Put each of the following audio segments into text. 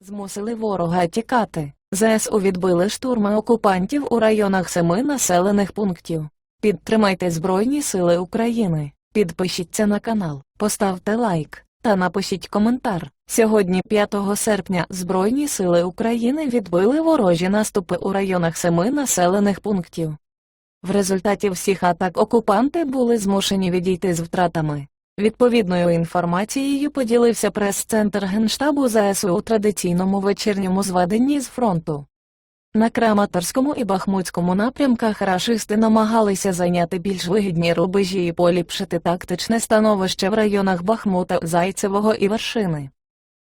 Змусили ворога тікати. ЗСУ відбили штурми окупантів у районах семи населених пунктів. Підтримайте Збройні Сили України, підпишіться на канал, поставте лайк та напишіть коментар. Сьогодні, 5 серпня, Збройні Сили України відбили ворожі наступи у районах семи населених пунктів. В результаті всіх атак окупанти були змушені відійти з втратами. Відповідною інформацією поділився прес-центр Генштабу ЗСУ у традиційному вечірньому зведенні з фронту. На Краматорському і Бахмутському напрямках рашисти намагалися зайняти більш вигідні рубежі і поліпшити тактичне становище в районах Бахмута, Зайцевого і Вершини.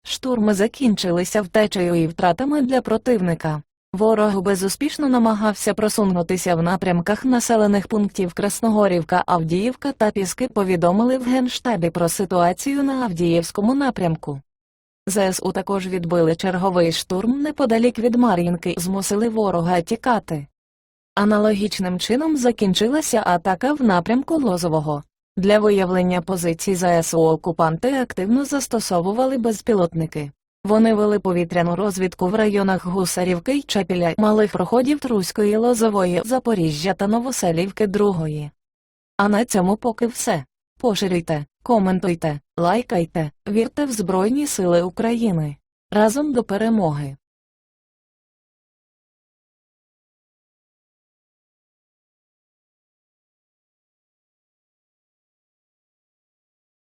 Штурми закінчилися втечею і втратами для противника. Ворог безуспішно намагався просунутися в напрямках населених пунктів Красногорівка, Авдіївка та Піски повідомили в Генштабі про ситуацію на Авдіївському напрямку. ЗСУ також відбили черговий штурм неподалік від Мар'їнки, змусили ворога тікати. Аналогічним чином закінчилася атака в напрямку Лозового. Для виявлення позицій ЗСУ окупанти активно застосовували безпілотники. Вони вели повітряну розвідку в районах Гусарівки й Чапіля, малих проходів Труської, Лозової, Запоріжжя та Новоселівки Другої. А на цьому поки все. Поширюйте, коментуйте, лайкайте, вірте в Збройні Сили України. Разом до перемоги!